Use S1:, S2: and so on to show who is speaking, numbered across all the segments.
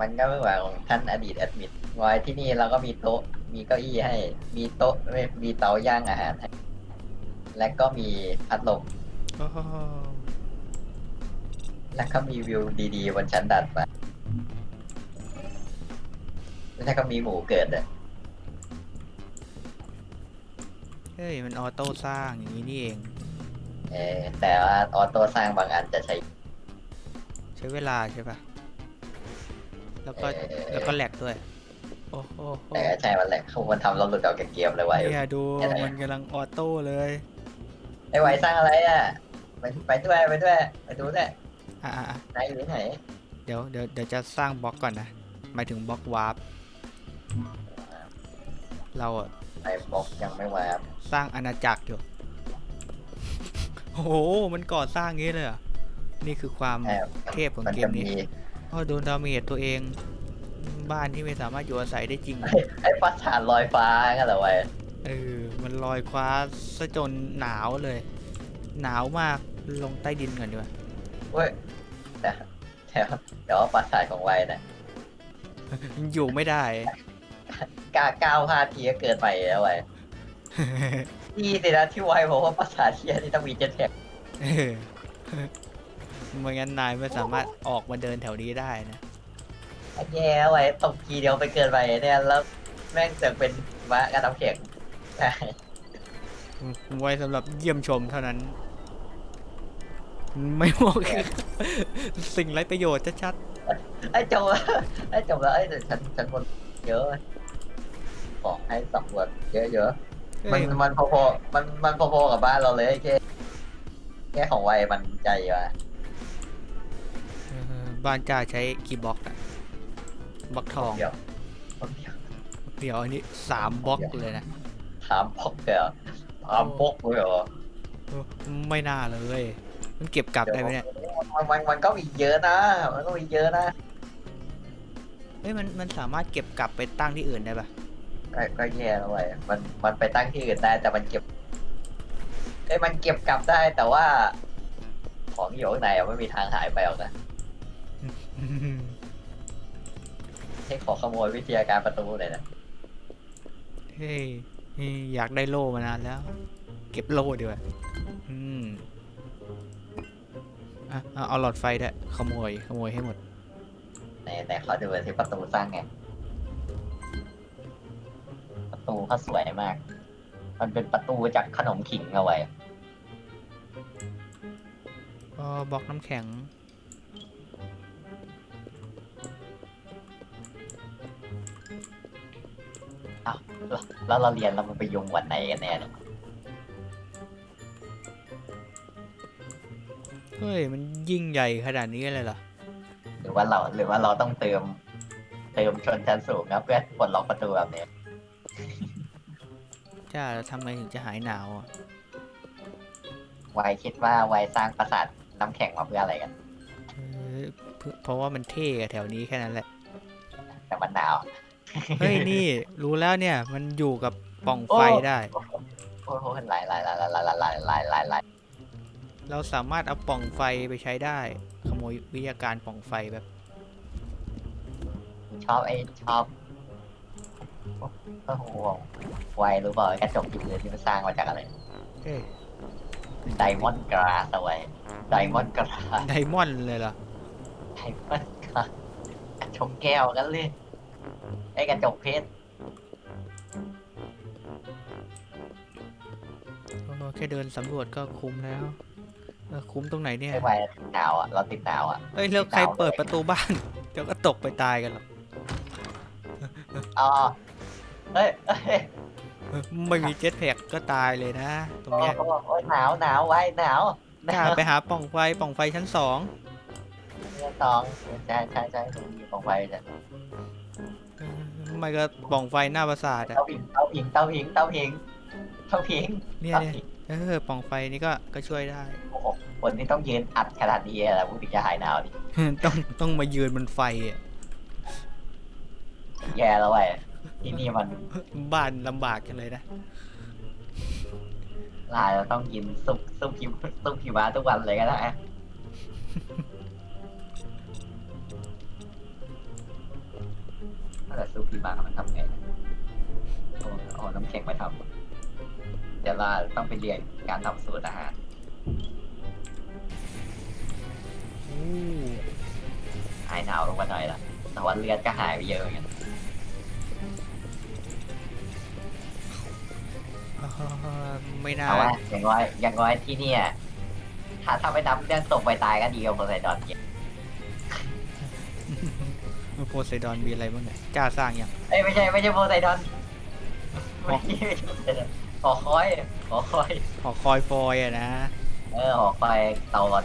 S1: มันก็ไม่เหมือนของท่านอดีตแอดมินวายที่นี่เราก็มีโต๊ะ มีเก้าอี้ให้ มีโต๊ะไม่มีเตาย่างอาหารให้และก็มีพัดลม
S2: โอ้โห
S1: แล้วก็มีวิวดีๆบนชั้นดาดฟ้าแล้วก็มีหมูเกิดอะ
S2: เฮ้ย มันออโต้สร้างอย่างนี้นี่เอง
S1: เออแต่ว่าออโต้สร้างบางอันจะใช้
S2: ใช้เวลาใช่ปะ แล้วก็
S1: เอ่อ
S2: แล้วก็แหลกด้วย โอ้โห
S1: แต่ก็ใช่มันแหละเขาควรทำเราหลุดออกจากเกมเลยไว้
S2: เนี่ยดู
S1: อะไร
S2: มันกำลังออโต้เลย
S1: ไอ้ไว้สร้างอะไรอะไปไปด้วยไปด้วยไปดูด้วย
S2: อะอะอะ
S1: นายอยู่ที่ไหน
S2: เดี๋ยวเดี๋ยวเดี๋ยวจะสร้างบล็อกก่อนนะหมายถึงบล็อกวาร์ปเราอะ
S1: ไอ้บอกยังไม่มาครับ
S2: สร้างอาณาจักรอยู่โอ้โหมันก่อสร้างงี้เลยเหรอนี่คือความ
S1: แอบ
S2: เทพของ
S1: มัน
S2: เก
S1: จะ
S2: ม
S1: มี
S2: นี้ ก็โดนดาเมจตัวเอง บ้านที่ไม่สามารถอยู่อาศัยได้จริง
S1: ไอ้ปราสาทลอยฟ้ากันเหรอไว้
S2: เออ มันลอยคว้าซะจนหนาวเลย หนาวมากลงใต้ดินก่อนดีกว่า
S1: เว้ยแต่แต่แต่ว่าปราสาทของไว้น่ะ
S2: อยู่ไม่ได้
S1: กล้าก้าวพลาดทีก็เกินไปแล้วไว้นี่สินะที่ไว้บอกว่าปราสาทเทียนี่ต้องมีเจ็ตแพ็ก
S2: เออ ไม่งั้นนายไม่สามารถออกมาเดินแถวนี้ได้นะ
S1: แย่ไว้ตกทีเดียวไปเกินไปเนี่ยแล้วแม่งเสือกเป็นม้ากระทำแข็งใช่
S2: ไว้สำหรับเยี่ยมชมเท่านั้น ไม่บอกสิ่งไร้ประโยชน์ชัด
S1: ไอ้จบแล้วไอ้จบแล้วไอ้แต่ฉันฉันคนเยอะบอกให้สำรวจเยอะๆ
S2: ๆ
S1: มัน
S2: เอ้ย
S1: มันพอๆมันมันพอๆกับบ้านเราเลยแค่แค่ของไวมันใจว่ะ
S2: เออ บ้านจ้าใช้คีย์บล็อกอะบล็อกทอง
S1: เดี๋ยวเดี๋ยว
S2: เดี๋ยวอันนี้สามบล็อกเลยนะ
S1: ถามพกเลยเหรอถามพกเลยเหรอ
S2: เออไม่น่าเลย มันเก็บกลับได้ไหมเนี่ย
S1: มันมันมันก็มีเยอะนะมันก็มีเยอะนะ
S2: เฮ้ยมันมันสามารถเก็บกลับไปตั้งที่อื่นได้ปะ
S1: ก็ก็แย่แล้วเว้ยมันมันไปตั้งที่อื่นได้ แต่มันเก็บเอ้ยมันเก็บกลับได้แต่ว่า ของอยู่ข้างในอะไม่มีทางหายไปหรอกนะ ให้ขอขโมยวิทยาการประตูเลยนะ
S2: เฮ้ยนี่อยากได้โล่มานานแล้ว เก็บโล่ดีกว่าอืมอะเอาเอาหลอดไฟด้วยขโมยขโมยให้หมด
S1: ในในเขาดูที่ประตูสร้างไง ประตูเขาสวยมาก มันเป็นประตูจากขนมขิงเอาไว้
S2: ก็บล็อกน้ำแข็ง
S1: แล้วเราเรียนเรามันไปยงวันไหนกันแน่เนี่ย
S2: เฮ้ย มันยิ่งใหญ่ขนาดนี้เลยเหรอ
S1: หรือว่าเราหรือว่าเราต้องเติม เติมชนชั้นสูงนะเพื่อปลดล็อกประตูแบบนี้
S2: จ้าแล้วทำไมถึงจะหายหนาวอะ
S1: ไวคิดว่าไวสร้างปราสาทน้ำแข็งมาเพื่ออะไรกัน
S2: เออเพราะเพราะว่ามันเท่อะแถวนี้แค่นั้นแหละ
S1: แต่มันหนาว
S2: เฮ้ยนี่รู้แล้วเนี่ยมันอยู่กับปล่องไฟได้
S1: โอ้โหหลายหลายหลายหลายหลายหลายหลายหลายหลาย
S2: เราสามารถเอาปล่องไฟไปใช้ได้ ขโมยวิทยาการปล่องไฟแบบ
S1: ชอบไอ้ชอบโอ้โหไวรู้เปล่าไอ้กระจกอยู่เลยที่มันสร้างมาจากอะไร
S2: เอ้ย
S1: ไดมอนด์กราสไว้ไดมอนด์กราส
S2: ไดมอนด์เลยเหรอ
S1: ไดมอนด์กราสกระจกแก้วกันเลย ไอ้กระจกเพชร
S2: โอ้โหแค่เดินสำรวจก็คุ้มแล้วเออคุ้มตรงไหนเนี่ย
S1: ไม่ไหวหนาวอะ เราติดหนาวอะ
S2: เอ้ยแล้วใครเปิดประตูบ้านเดี๋ยวก็ตกไปตายกันหรอก
S1: อ๋อเฮ้ยเฮ้ย
S2: เออไม่มีเจ็ตแพ็กก็ตายเลยนะ ตรง
S1: โอ้
S2: เนี้ย
S1: โหโอ้ยหนาวหนาวไว้หนาวห
S2: กล้านา
S1: ว
S2: ไปหาปล่องไฟปล่องไฟชั้นสอง
S1: สองใช่ใช่ใช่ผมมีของไฟเนี่ย
S2: เออ ไม่ก็ปล่องไฟหน้าปราสาทอะ
S1: เต้าผิงเต้าผิงเต้าผิงเต้าผิงเต้าผิง
S2: เนี่ย
S1: เต้า
S2: เนี่ย
S1: ผิง
S2: เออปล่องไฟนี่ก็ก็ช่วยได้
S1: โอ้โหวันนี้ต้องยืนอัดขนาดนี้แหละพวกถึงจะหายหนาวดิ
S2: ต้องต้องมายืนบนไฟอะ
S1: แย่แล้วเว้ยที่นี่มัน
S2: บ้านลำบากจังเลยนะ
S1: ลายเราต้องกินซุปซุปคิวซุปคิวมาทุกวันเลยก็ได้ ที่บ้านมันทำไงโอ้เอาน้ำแข็งมาทำเดี๋ยวเราต้องไปเรียนการทำสูตรอาหาร
S2: อู้
S1: หายหนาวลงมาหน่อยละแต่ว่าเลือดก็หายไปเยอะเหมือนกัน
S2: อ่าไม่น่า
S1: แต่ว่าอย่างน้อยอย่างน้อยที่เนี่ย ถ้าถ้าไม่นับเรื่องตกไปตายก็ดีกว่าโพไซดอนเยอะ
S2: โพไซดอนมีอะไรบ้างเนี่ยกล้าสร้างยัง
S1: เอ้ยไม่ใช่ไม่ใช่โพไซดอนไม่ใช่ไม่ใช่โพไซดอนหอคอยหอคอย
S2: หอคอยฟอยอะนะ
S1: เออหอคอยเตาหลอน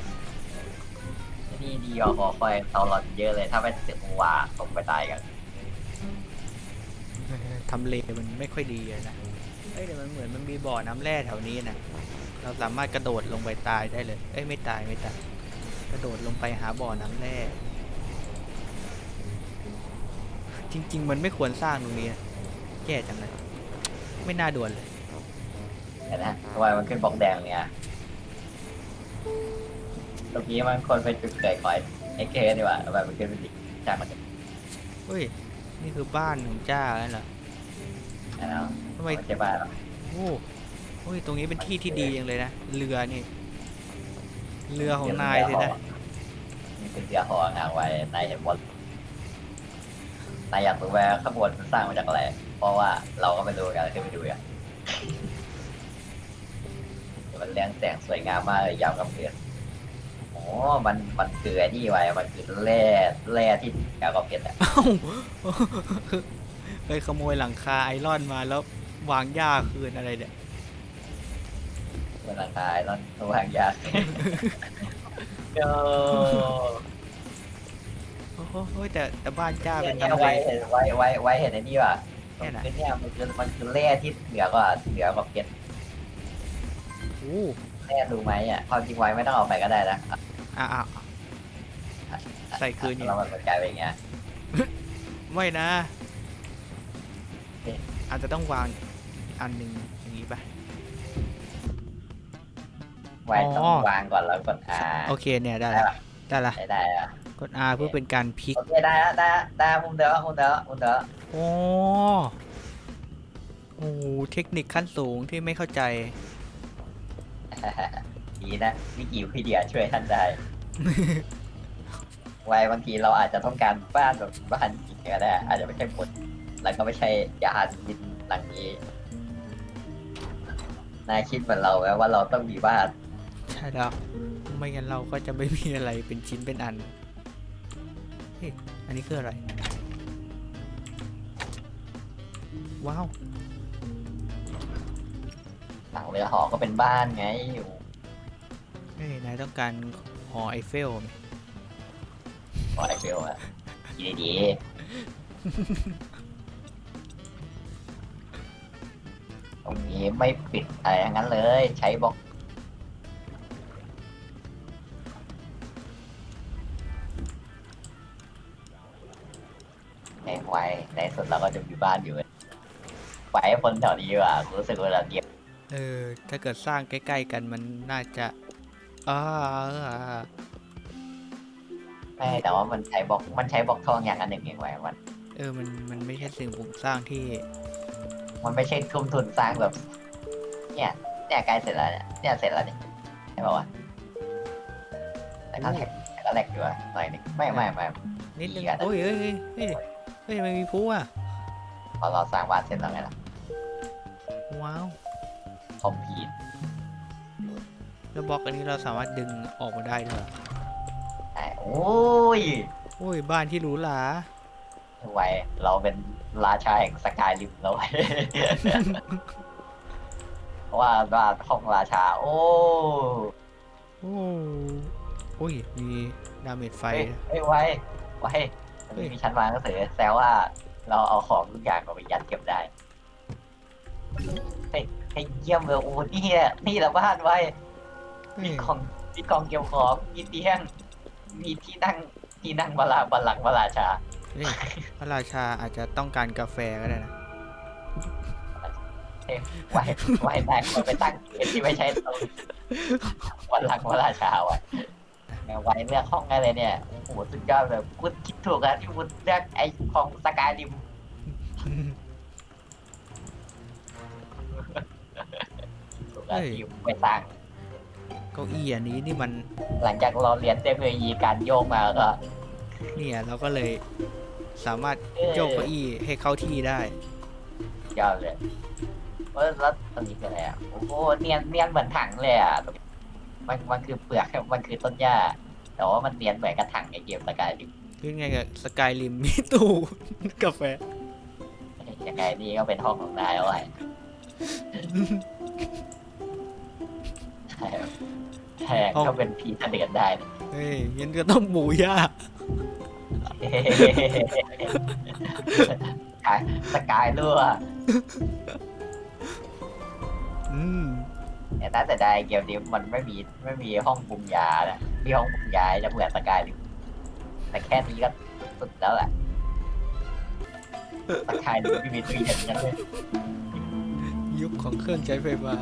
S1: นี่ดีกว่าหอคอยเตาหลอนเยอะเลย ถ้าไม่ถึงว่าตกไปตายกัน
S2: เออทำเลมันไม่ค่อยดีอะนะเอ้ยแต่มันเหมือนมันมีบ่อน้ำแร่แถวนี้นะเราสามารถกระโดดลงไปตายได้เลย เอ้ยไม่ตายไม่ตายกระโดดลงไปหาบ่อน้ำแร่ จริง ๆ มันไม่ควรสร้างตรงนี้นะแย่จังเลยไม่น่าด่วนเลย
S1: เห็นไหมทำไมมันขึ้นบล็อกแดงเนี่ยตรงนี้มันคนไปจุดเกิดคอยไอ้เคดีกว่าทำไมมันขึ้นเป็นดิจากมันจะ
S2: เฮ้ย นี่คือบ้านของเจ้าแล้วเหรอ
S1: นะ
S2: ทำไม
S1: ไม่ใช่บ้านหรอก
S2: โอ้โอ้ย ตรงนี้เป็นที่ที่ดีจังเลยนะ เรือนี่ เรือของนายสินะ
S1: นี่เป็นเรือหองางไว้นายเห็นบน นายอยากรู้ว่าขบวนมันสร้างมาจากอะไร เพราะว่าเราก็ไม่รู้กันขึ้นไปดูอะมันเลี้ยงแสงสวยงามมากเลยยาวกับเพื่อนโอ้มันมันคือไอ้นี่ไว้มันคือแร่แร่ที่ยาวกับเพชรอะ
S2: เอ้าไปขโมยหลังคาไอรอนมาแล้ววางหญ้าคืนอะไรเนี่ย
S1: มันราคาไอ้นั่นวางยาก โอ้
S2: โอ้โหแต่แต่บ้านเจ้าเป็น
S1: เนี่ย
S2: ทำเล
S1: ไว้เห็นไว้ไว้ไว้เห็นไอ้นี่ว่ะ
S2: แค่ไหน
S1: คือเนี่ยมันคือมันคือแร่ที่เหนือกว่าเหนือกว่าเพชร
S2: โอ้
S1: แร่รู้ไหมอะความจริงไว้ไม่ต้องเอาไปก็ได้นะ
S2: อะอะใส่คืนอยู่
S1: เรามันกลายเป็นอย่างเงี้ย
S2: ไม่นะ
S1: เอ๊ะ
S2: อาจจะต้องวางอันหนึ่งอย่างนี้ป่ะ
S1: ไว้ต้อง
S2: อ๋อ
S1: วางก่อนแล้วกด R
S2: โอเคเนี่ยได้
S1: ได้
S2: ละ
S1: ปะ
S2: ได้ละ
S1: ได้ได้อะ
S2: กด R เพื่อเป็นการพลิก
S1: โอเคได้แล้วได้แล้วได้แล้วมุมเดียวมุมเดียวมุมเดียว
S2: โอ้โอ้โหเทคนิคขั้นสูงที่ไม่เข้าใจ
S1: ดีนะวิกิพีเดียช่วยท่านได้ ไว้บางทีเราอาจจะต้องการบ้านแบบบ้านจริงก็ได้อาจจะไม่ใช่ผลแล้วก็ไม่ใช่ยานยินหลังนี้นายคิดเหมือนเราไหมว่าเราต้องมีบ้าน
S2: ใช่แล้ว ไม่งั้นเราก็จะไม่มีอะไรเป็นชิ้นเป็นอัน เฮ้ยอันนี้คืออะไร ว้าว
S1: หลังเรือหอก็เป็นบ้านไงอยู่
S2: เฮ้ย นายต้องการหอไอเฟลไหม
S1: หอไอเฟลอะดีดีๆตรงนี้ไม่ปิดอะไรทั้งนั้นเลย ใช้บล็อก สุดเราก็จะมีบ้านอยู่ไว้ให้คนแถวนี้ดีกว่ารู้สึกว่าเราเก็บ
S2: เออ ถ้าเกิดสร้างใกล้ๆกันมันน่าจะอ่าอ่า
S1: ไม่แต่ว่ามันใช้บล็อกมันใช้บล็อกทองอย่างอันหนึ่งเองไว้มัน
S2: เออ มัน มันไม่ใช่สิ่งปลูกสร้างที่
S1: มันไม่ใช่ทุ่มทุนสร้างแบบ เนี่ยเนี่ยใกล้เสร็จแล้วเนี่ยเนี่ยเสร็จแล้วนี่ใช่ป่าวะแต่ก็แหลกแต่ก็แหลกอยู่อะหน่อยนึงไม่ไม่ไม่
S2: นิดนึง
S1: อีกอัน
S2: โอ้ยเฮ้ยเฮ้ยเฮ้ย เฮ้ยมันมีผู้อะ
S1: พอเราสร้างบ้านเสร็จแล้วไงล่ะ
S2: ว้าว
S1: คอมพีท
S2: แล้วบล็อกอันนี้เราสามารถดึงออกมาได้ด้วยเหรอ
S1: ใช่โอ้ย
S2: โอ้ยบ้านที่หรูหรา
S1: ไวเราเป็นราชาแห่งสกายริมแล้วไว้เพราะว่าบ้านห้องราชา โอ้
S2: โอ้โอ้ยมีดาเมจไฟ
S1: เฮ้ย
S2: นะ
S1: เฮ้ยไวไว มัน
S2: เฮ้ย
S1: มีชั้นวางหนังสือแซวว่าเราเอาของทุกอย่างเอาไปยัดเก็บได้เฮ้ยเฮ้ยเยี่ยมเลยโอ้นี่แหละนี่แหละบ้านไว้
S2: เฮ้
S1: มี
S2: ย
S1: ของมีกองเกี่ยวของมีเตียงมีที่นั่งที่นั่งบาลาบัลลังก์บาราชา
S2: เฮ้ยพระราชาอาจจะต้องการกาแฟก็ได้นะ
S1: ไว้ไว้แม่งมันไปตั้งที่ไม่ใช่ตรงบัลลังก์บาราชาไว้ แม่งไว้เลือกห้องได้เลยเนี่ยโอ้โหสุดยอดเลยคุณคิดถูกอะที่คุณเลือกไอ้ของสกายริมถูกแล้วที่ไปสร้าง
S2: เก้าอี้อันนี้นี่มัน
S1: หลังจากเราเรียนเทคโนโลยีการโยกมาก็
S2: เนี่ยเราก็เลยสามารถ
S1: เอ่อ
S2: โยกเก้าอี้ให้เข้าที่ได้
S1: ยอดเลยเออแล้วตรงนี้คืออะไรอะโอ้โหเนียนเนียนเหมือนถังเลยอะ มันมันคือเปลือก มันคือต้นหญ้า แต่ว่ามันเนียนเหมือนกระถังไอเกมสกายดิ
S2: คือไงกับสกายริมมีตู้กาแฟ
S1: ยังไงนี่ก็เป็นห้องของนายเอาไว้ใช่แทงก็เป็นผีเสด็จได้นะ
S2: เฮ้ยงั้นก็ต้องหมูย่า
S1: สกายสกายรั่ว
S2: อืม
S1: แต่น่าจะได้เกมนี้มันไม่มีไม่มีห้องปรุงยานะมีห้องปรุงยาจะเหมือนสกายดิแต่แค่นี้ก็สุดแล้วแหละสกายดิไม่มีตัวอย็นกันเลย
S2: ยุคของเครื่องใช้ไฟฟ้า